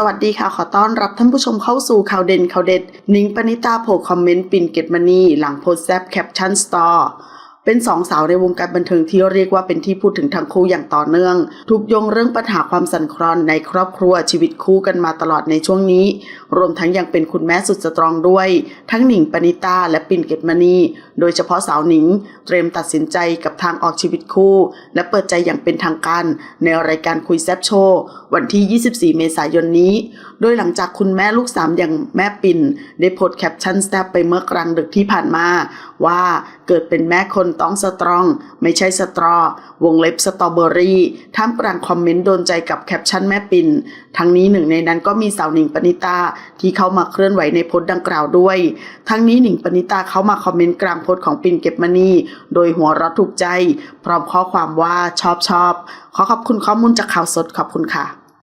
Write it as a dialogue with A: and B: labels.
A: สวัสดีค่ะ ขอต้อนรับท่านผู้ชมเข้าสู่ข่าวเด่นข่าวเด็ด นิ้งปณิตาโผล่คอมเมนต์ปินเกตมันนี่หลังโพสแซบแคปชั่นสตอร์ เป็นสองสาวในวงการบันเทิงที่เรียกว่าเป็นที่พูดถึงทั้งคู่อย่างต่อเนื่อง ถูกโยงเรื่องปัญหาความสั่นคลอนในครอบครัวชีวิตคู่กันมาตลอดในช่วงนี้ รวมทั้งยังเป็นคุณแม่สุดสตรองด้วย ทั้งหนิงปณิตาและปินเก็ตมานีโดยเฉพาะสาวหนิง เตรียมตัดสินใจกับทางออกชีวิตคู่ และเปิดใจอย่างเป็นทางการ ในรายการคุยแซบโชว์วันที่ 24 เมษายนนี้ โดยหลังจากคุณแม่ลูกสามอย่างแม่ปิ่น ได้โพสแคปชั่นแซบไปเมื่อกลางดึกที่ผ่านมา ว่าเกิดเป็นแม่คนต้องสตรอง ไม่ใช่สตรอ วงเล็บสตรอเบอรี่ท่ามกลางคอมเมนต์โดนใจกับแคปชั่นแม่ปิน ทั้งนี้หนึ่งในนั้นก็มีสาวหนิงปณิตาที่เข้ามาเคลื่อนไหวในโพสต์ดังกล่าวด้วย ทั้งนี้หนิงปณิตาเข้ามาคอมเมนต์กลางโพสต์ของปินเก็บมณีโดยหัวเรัดถูกใจ พร้อมข้อความว่าชอบชอบขอขอบคุณข้อมูลจากข่าวสดขอบคุณค่ะ